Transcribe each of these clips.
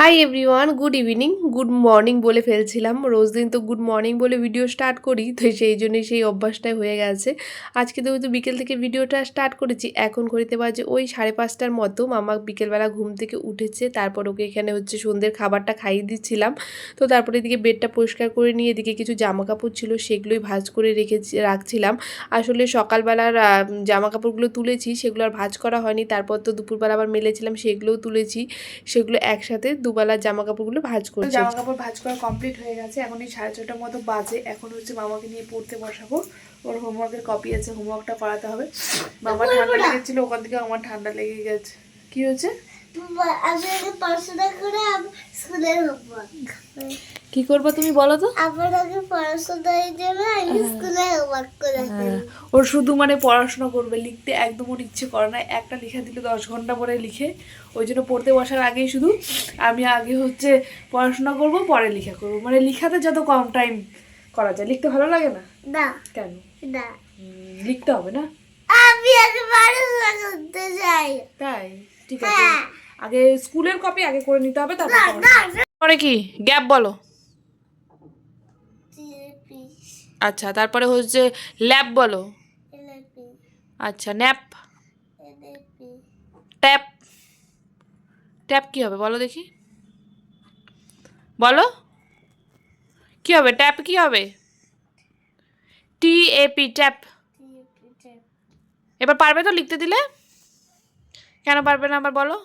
Hi everyone good evening good morning বলে ফেলছিলাম। রোজ দিন তো গুড মর্নিং বলে ভিডিও স্টার্ট করি, তো সেই জন্যই সেই অভ্যাসটাই হয়ে গেছে। আজকে তো হয়তো বিকেল থেকে ভিডিওটা স্টার্ট করেছি, এখন ঘড়িতে বাজে ওই সাড়ে পাঁচটার মতো। মামা বিকেলবেলা ঘুম থেকে উঠেছে, তারপর ওকে এখানে হচ্ছে সন্ধ্যের খাবারটা খাইয়ে দিচ্ছিলাম। তো তারপরে এদিকে বেডটা পরিষ্কার করে নিয়ে এদিকে কিছু জামা কাপড় ছিল, সেগুলোই ভাঁজ করে রেখেছি, রাখছিলাম। আসলে সকালবেলার জামা কাপড়গুলো তুলেছি, সেগুলো আর ভাঁজ করা হয়নি। তারপর তো দুপুরবেলা আবার মেলেছিলাম, সেগুলোও তুলেছি। সেগুলো একসাথে দুবেলার জামা কাপড়গুলো ভাজ করছি। জামা কাপড় ভাজ করা কমপ্লিট হয়ে গেছে। এখন এই সাড়ে ছটার মতো বাজে। এখন হচ্ছে মামাকে নিয়ে পড়তে বসাবো। ওর হোমওয়ার্কের কপি আছে। হোমওয়ার্কটা করাতে হবে। মামা ঠান্ডা লেগেছিল ওখান থেকে আমার ঠান্ডা লেগে গেছে। কি হয়েছে? পড়াশোনা করে আবার স্কুলের হোমওয়ার্ক কি করব তুমি বলো তো? আবার আগে পড়াশোনা হয়ে যাবে আমি স্কুলে হোমওয়ার্ক করে ওর শুধু মানে পড়াশোনা করবে লিখতে একদম ওর ইচ্ছে করে না। একটা লেখা দিলে দশ ঘণ্টা পরে লিখে। ওই জন্য পড়তে বসার আগেই শুধু আমি আগে হচ্ছে পড়াশোনা করব পরে লেখা করব। মানে লিখাতে যত কম টাইম করা যায়। লিখতে ভালো লাগে না? না। কেন? না। লিখতে হবে না? আমি আগে পড়াশোনা করতে চাই তাই? ঠিক আছে। হ্যাঁ। আগে স্কুলের কপি আগে করে নিতে হবে তারপর কি? গ্যাপ বলো। আচ্ছা তারপরে হচ্ছে ল্যাব বলো। আচ্ছা ন্যাপ। ট্যাপ। ট্যাপ কি হবে বলো দেখি। বলো। কি হবে? ট্যাপ কি হবে? T A P tap. এবার পারবে তো লিখতে দিলে? কেন পারবে না আবার বলো?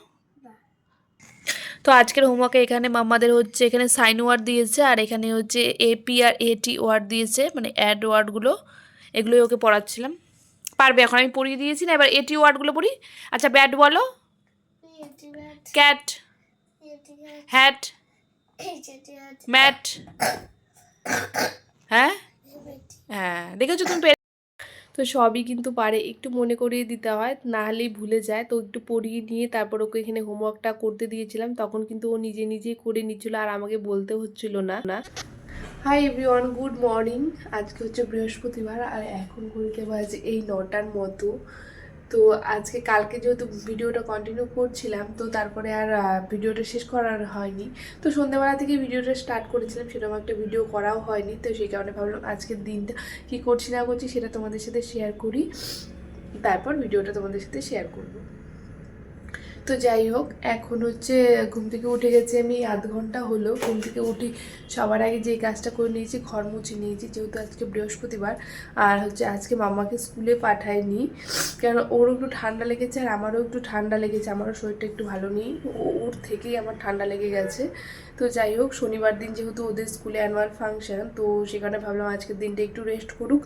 তো আজকের হোমওয়ার্কে এখানে মাম্মাদের হচ্ছে এখানে সাইন ওয়ার্ড দিয়েছে আর এখানে হচ্ছে এপি আর এটি ওয়ার্ড দিয়েছে মানে অ্যাড ওয়ার্ডগুলো এগুলোই ওকে পড়াচ্ছিলাম। পারবে এখন আমি পড়িয়ে দিয়েছি না এবার এটি ওয়ার্ডগুলো পড়ি। আচ্ছা ব্যাট বলো। ক্যাট হ্যাট ম্যাট হ্যাঁ? হ্যাঁ দেখেছ তুমি তো সবই কিন্তু পারে, একটু মনে করিয়ে দিতে হয়, না হলেই ভুলে যায়। তো একটু পড়িয়ে নিয়ে তারপর ওকে এখানে হোমওয়ার্কটা করতে দিয়েছিলাম, তখন কিন্তু ও নিজে নিজেই করে নিচ্ছিল আর আমাকে বলতে হচ্ছিল না। না হাই এভরিওয়ান গুড মর্নিং আজকে হচ্ছে বৃহস্পতিবার আর এখন ঘুরতে বাজে এই নটার মতো। তো আজকে কালকে যেহেতু ভিডিওটা কন্টিনিউ করছিলাম, তো তারপরে আর ভিডিওটা শেষ করার হয়নি। তো সন্ধ্যাবেলা থেকে ভিডিওটা স্টার্ট করেছিলাম, সেরকম একটা ভিডিও করাও হয়নি, তো সেই কারণে ভাবলাম আজকের দিনটা কী করছি না করছি সেটা তোমাদের সাথে শেয়ার করি। তারপর ভিডিওটা তোমাদের সাথে শেয়ার করব। তো যাই হোক, এখন হচ্ছে ঘুম থেকে উঠে গেছি আমি, আধ ঘণ্টা হলো। ঘুম থেকে উঠি সবার আগে যে কাজটা করে নিয়েছি, ঘর মুছে নিয়েছি, যেহেতু আজকে বৃহস্পতিবার। আর হচ্ছে আজকে মামাকে স্কুলে পাঠায়নি কেন ওরও একটু ঠান্ডা লেগেছে আর আমারও একটু ঠান্ডা লেগেছে, আমারও শরীরটা একটু ভালো নেই। ও- ওর থেকেই আমার ঠান্ডা লেগে গেছে। তো যাই হোক, শনিবার দিন যেহেতু ওদের স্কুলে অ্যানুয়াল ফাংশন তো সেখানে ভাবলাম আজকের দিনটা একটু রেস্ট করুক,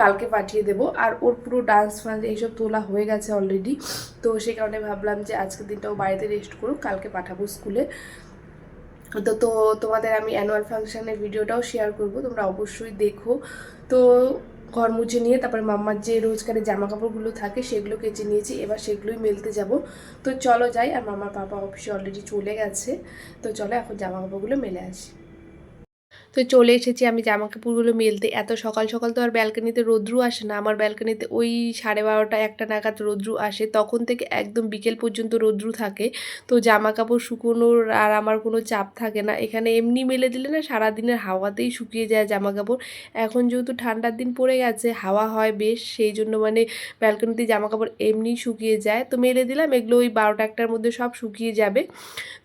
কালকে পাঠিয়ে দেবো। আর ওর পুরো ডান্স ফান্স এইসব তোলা হয়ে গেছে অলরেডি তো সেই কারণে ভাবলাম যে আজকের দিনটা ও বাড়িতে রেস্ট করুক, কালকে পাঠাবো স্কুলে। তো তো তোমাদের আমি অ্যানুয়াল ফাংশনের ভিডিওটাও শেয়ার করব, তোমরা অবশ্যই দেখো। তো ঘর মুছে নিয়ে তারপর মাম্মার যে রোজকারের জামা কাপড়গুলো থাকে সেগুলো কেচে নিয়েছি, এবার সেগুলোই মেলতে যাব। তো চলো যাই, আর মামার পাপা অফিসে অলরেডি চলে গেছে। তো চলো এখন জামা কাপড়গুলো মেলে আসি। তো চলে এসেছি আমি জামা কাপড়গুলো মেলতে। এত সকাল সকাল তো আর ব্যালকানিতে রোদ্রু আসে না। আমার ব্যালকানিতে ওই সাড়ে বারোটা একটা নাগাদ রোদ্রু আসে। তখন থেকে একদম বিকেল পর্যন্ত রোদ্রু থাকে। তো জামা কাপড় শুকোনোর আর আমার কোনো চাপ থাকে না। এখানে এমনি মেলে দিলে না সারাদিনের হাওয়াতেই শুকিয়ে যায় জামা কাপড় এখন যেহেতু ঠান্ডার দিন পড়ে গেছে, হাওয়া হয় বেশ। সেই জন্য মানে ব্যালকনিতে জামা কাপড় এমনি শুকিয়ে যায়। তো মেলে দিলাম। এগুলো ওই বারোটা একটার মধ্যে সব শুকিয়ে যাবে।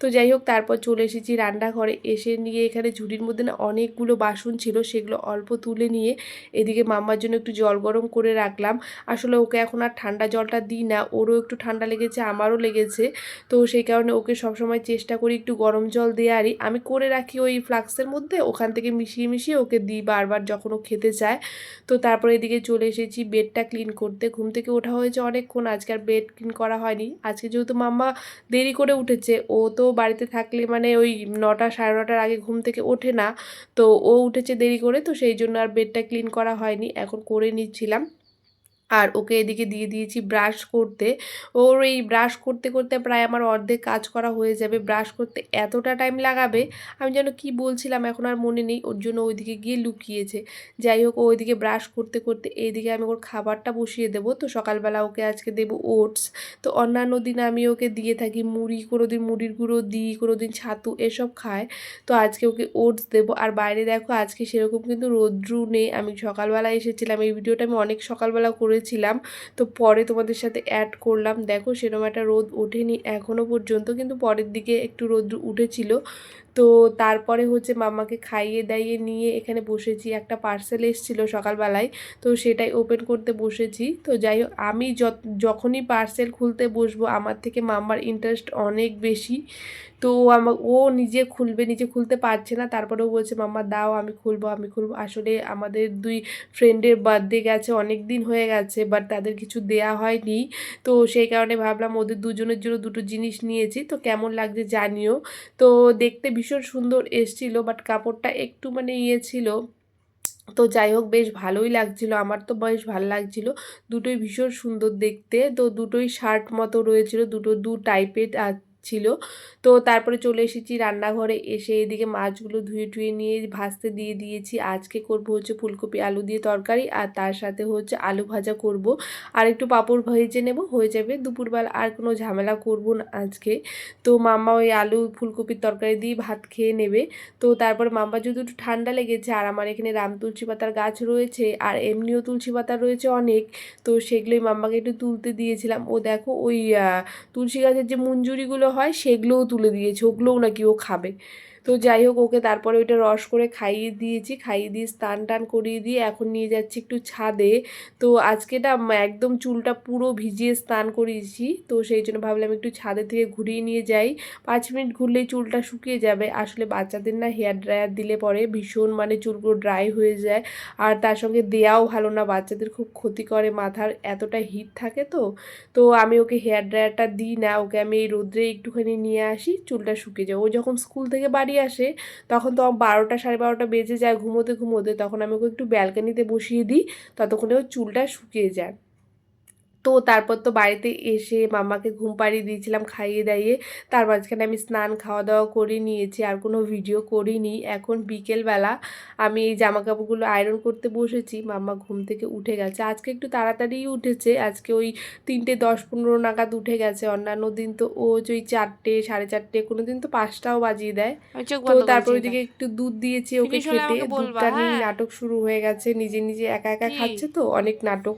তো যাই হোক, তারপর চলে এসেছি রান্নাঘরে। এসে নিয়ে এখানে ঝুড়ির মধ্যে না অনেকগুলো বাসন ছিল, সেগুলো অল্প তুলে নিয়ে এদিকে মাম্মার জন্য একটু জল গরম করে রাখলাম। আসলে ওকে এখন আর ঠান্ডা জলটা দিই না, ওরও একটু ঠান্ডা লেগেছে, আমারও লেগেছে। তো সেই কারণে ওকে সবসময় চেষ্টা করি একটু গরম জল দেওয়ারই। আমি করে রাখি ওই ফ্লাক্সের মধ্যে, ওখান থেকে মিশিয়ে মিশিয়ে ওকে দিই বারবার যখন ও খেতে চায়। তো তারপরে এদিকে চলে এসেছি বেডটা ক্লিন করতে। ঘুম থেকে ওঠা হয়েছে অনেকক্ষণ, আজকে আর বেড ক্লিন করা হয়নি। আজকে যেহেতু মাম্মা দেরি করে উঠেছে, ও তো বাড়িতে থাকলে মানে ওই নটা সাড়ে নটার আগে ঘুম থেকে ওঠে না। তো ও উঠেছে দেরি করে, তো সেই জন্য আর বেডটা ক্লিন করা হয়নি। এখন করে নিচ্ছিলাম। আর ওকে এদিকে দিয়ে দিয়েছি ব্রাশ করতে। ওর এই ব্রাশ করতে করতে প্রায় আমার অর্ধেক কাজ করা হয়ে যাবে। ব্রাশ করতে এতটা টাইম লাগাবে, আমি যেন কি বলছিলাম এখন আর মনে নেই, ওর জন্য ওইদিকে গিয়ে লুকিয়েছে। যাই হোক ওইদিকে ব্রাশ করতে করতে এইদিকে আমি ওর খাবারটা বসিয়ে দেবো। তো সকালবেলা ওকে আজকে দেবো ওটস তো অন্যান্য দিন আমি ওকে দিয়ে থাকি মুড়ি কোনো দিন মুড়ির গুঁড়ো দিই কোনো দিন ছাতু, এসব খায়। তো আজকে ওকে ওটস দেবো। আর বাইরে দেখো, আজকে সেরকম কিন্তু রোদ্রু নেই। আমি সকালবেলা এসেছিলাম। এই ভিডিওটা আমি অনেক সকালবেলা করেছিলাম। তো পরে তোমাদের সাথে অ্যাড করলাম। দেখো সেরকম একটা রোদ ওঠেনি এখনও পর্যন্ত, কিন্তু পরের দিকে একটু রোদ উঠেছিল। তো তারপরে হচ্ছে মামাকে খাইয়ে দাইয়ে নিয়ে এখানে বসেছি। একটা পার্সেল এসেছিল সকালবেলায়, তো সেটাই ওপেন করতে বসেছি। তো যাই হোক, আমি যখনই পার্সেল খুলতে বসবো, আমার থেকে মাম্মার ইন্টারেস্ট অনেক বেশি। তো আমা, ও নিজে খুলবে, নিজে খুলতে পারছে না। তারপরেও বলছে, মাম্মা, দাও, আমি খুলবো আমি খুলবো। আসলে আমাদের দুই ফ্রেন্ডের বার্থডে গেছে, অনেক দিন হয়ে গেছে বাট তাদের কিছু দেয়া হয়নি। তো সেই কারণে ভাবলাম, ওদের দুজনের জন্য দুটো জিনিস নিয়েছি। তো কেমন লাগছে জানিও। তো দেখতে ভীষণ সুন্দর এসছিল বাট কাপড়টা একটু মানে ইয়ে ছিল। তো যাই হোক, বেশ ভালোই লাগছিল, আমার তো বয়স ভালো লাগছিল। দুটোই ভীষণ সুন্দর দেখতে, তো দুটোই শার্ট মতো রয়েছিল, দুটো দু টাইপের ছিল। তো তারপরে চলে এসেছি রান্নাঘরে। এসে এদিকে মাছগুলো ধুয়ে টুয়ে নিয়ে ভাজতে দিয়ে দিয়েছি। আজকে করব হচ্ছে ফুলকপি, আলু দিয়ে তরকারি আর তার সাথে হচ্ছে আলু ভাজা করব। আর একটু পাঁপড় ভেজে নেব, হয়ে যাবে দুপুরবেলা। আর কোনো ঝামেলা করব না আজকে। তো মাম্মা ওই আলু ফুলকপির তরকারি দিয়ে ভাত খেয়ে নেবে। তো তারপর মাম্মা যদি একটু ঠান্ডা লেগেছে আর আমার এখানে রাম তুলসী পাতার গাছ রয়েছে আর এমনিও তুলসী পাতা রয়েছে অনেক, তো সেগুলোই মাম্মাকে একটু তুলতে দিয়েছিলাম। ও দেখো ওই তুলসী গাছের যে মঞ্জুরিগুলো হয় সেগুলোও তুলে দিয়েছে ওগুলোও নাকি ও খাবে। তো যাই হোক, ওকে তারপরে ওইটা রস করে খাইয়ে দিয়েছি, খাইয়ে দিয়ে স্নান টান করিয়ে দিয়ে এখন নিয়ে যাচ্ছি একটু ছাদে। তো আজকেটা একদম চুলটা পুরো ভিজিয়ে স্নান করিয়েছি, তো সেই জন্য ভাবলাম একটু ছাদে থেকে ঘুরিয়ে নিয়ে যাই। পাঁচ মিনিট ঘুরলেই চুলটা শুকিয়ে যাবে। আসলে বাচ্চাদের না হেয়ার ড্রায়ার দিলে পরে ভীষণ মানে চুলগুলো ড্রাই হয়ে যায়, আর তার সঙ্গে দেয়াও ভালো না, বাচ্চাদের খুব ক্ষতি করে, মাথার এতটা হিট থাকে তো। তো আমি ওকে হেয়ার ড্রায়ারটা দিই না, ওকে আমি এই রোদ্রে একটুখানি নিয়ে আসি, চুলটা শুকিয়ে যায়। ও যখন স্কুল থেকে বাড়ি আসে, তখন তো বারোটা সাড়ে বারোটা বেজে যায় ঘুমোতে ঘুমোতে, তখন আমি ওকে একটু ব্যালকানিতে বসিয়ে দিই, ততক্ষণে ওর চুলটা শুকিয়ে যায়। তো তারপর তো বাড়িতে এসে মামাকে ঘুম পাড়িয়ে দিয়েছিলাম খাইয়ে দাইয়ে। তার মাঝখানে আমি স্নান খাওয়া দাওয়া করে নিয়েছি আর কোনো ভিডিও করিনি। এখন বিকেলবেলা আমি এই জামা কাপড়গুলো আয়রন করতে বসেছি। মাম্মা ঘুম থেকে উঠে গেছে। আজকে একটু তাড়াতাড়িই উঠেছে। আজকে ওই তিনটে দশ পনেরো নাগাদ উঠে গেছে। অন্যান্য দিন তো ও ওই চারটে সাড়ে চারটে কোনো দিন তো পাঁচটাও বাজিয়ে দেয়। তো তারপর ওইদিকে একটু দুধ দিয়েছি ওকে খেতে। দুধটা নিয়ে। নাটক শুরু হয়ে গেছে। নিজে নিজে একা একা খাচ্ছে তো অনেক নাটক।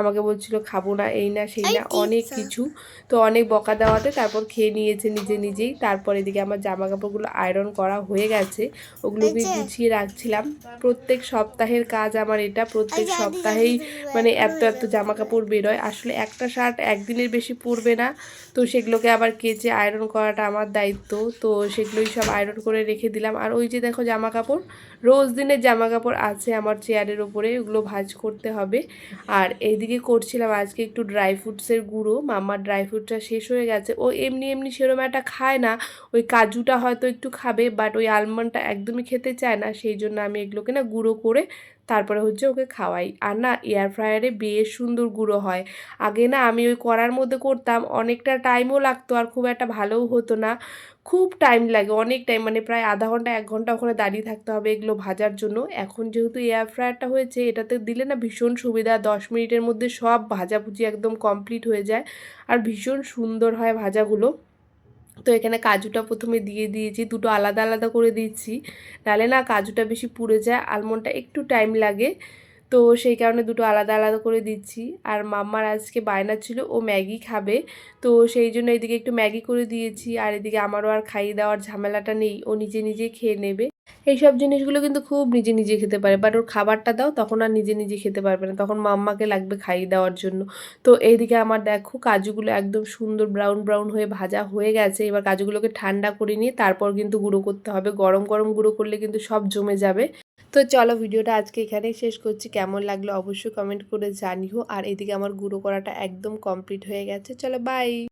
আমাকে বলছিল খাব না এই না সেই না। অনেক কিছু। তো অনেক বকা দেওয়াতে তারপর খেয়ে নিয়েছে নিজে নিজেই। তারপর এদিকে আমার জামা কাপড়গুলো আয়রন করা হয়ে গেছে। ওগুলোকে গুছিয়ে রাখছিলাম। প্রত্যেক সপ্তাহের কাজ আমার এটা। প্রত্যেক সপ্তাহেই মানে এত এত জামা কাপড় বেরোয়। আসলে একটা শার্ট একদিনের বেশি পরবে না। তো সেগুলোকে আবার কেচে আয়রন করাটা আমার দায়িত্ব। তো সেগুলোই সব আয়রন করে রেখে দিলাম। আর ওই যে দেখো জামা কাপড় রোজ দিনের জামা কাপড় আছে আমার চেয়ারের ওপরে ওগুলো ভাজ করতে হবে। আর এইদিকে করছিলাম আজকে একটু ড্রাই ফ্রুটসের গুঁড়ো। মামার ড্রাই ফ্রুটটা শেষ হয়ে গেছে। ও এমনি এমনি সেরকম একটা খায় না। ওই কাজুটা হয়তো একটু খাবে বাট ওই আলমন্ডটা একদমই খেতে চায় না। সেই জন্য আমি এগুলোকে না গুঁড়ো করে তারপরে হচ্ছে ওকে খাওয়াই। আর না এয়ার ফ্রায়ারে বেশ সুন্দর গুঁড়ো হয়। আগে না আমি ওই করার মধ্যে করতাম, অনেকটা টাইমও লাগতো আর খুব একটা ভালোও হতো না। খুব টাইম লাগে, অনেক টাইম মানে প্রায় আধা ঘণ্টা, এক ঘণ্টা ওখানে দাঁড়িয়ে থাকতে হবে এগুলো ভাজার জন্য। এখন যেহেতু এয়ার ফ্রায়ারটা হয়েছে, এটাতে দিলে না ভীষণ সুবিধা, দশ মিনিটের মধ্যে সব ভাজাভুজি একদম কমপ্লিট হয়ে যায়। আর ভীষণ সুন্দর হয় ভাজাগুলো। তো এখানে কাজুটা প্রথমে দিয়ে দিয়েছি, দুটো আলাদা আলাদা করে দিচ্ছি। নাহলে না কাজুটা বেশি পুড়ে যায় আলমন্ডটা একটু টাইম লাগে। তো সেই কারণে দুটো আলাদা আলাদা করে দিচ্ছি। আর মাম্মার আজকে বায়না ছিল, ও ম্যাগি খাবে। তো সেই জন্য এদিকে একটু ম্যাগি করে দিয়েছি, আর এদিকে আমারও আর খাইয়ে দেওয়ার ঝামেলাটা নেই, ও নিজে নিজে খেয়ে নেবে। এইসব জিনিসগুলো কিন্তু খুব নিজে নিজে খেতে পারে। বাট ওর খাবারটা দাও, তখন আর নিজে নিজে খেতে পারবে না। তখন মাম্মাকে লাগবে খাইয়ে দেওয়ার জন্য। তো এইদিকে আমার দেখো কাজুগুলো একদম সুন্দর ব্রাউন ব্রাউন হয়ে ভাজা হয়ে গেছে। এবার কাজুগুলোকে ঠান্ডা করে নিয়ে তারপর কিন্তু গুঁড়ো করতে হবে। গরম গরম গুঁড়ো করলে কিন্তু সব জমে যাবে। তো চলো ভিডিওটা আজকে এখানেই শেষ করছি। কেমন লাগল অবশ্যই কমেন্ট করে জানিও। আর এদিকে আমার গুঁড়ো করাটা একদম কমপ্লিট হয়ে গেছে। চলো বাই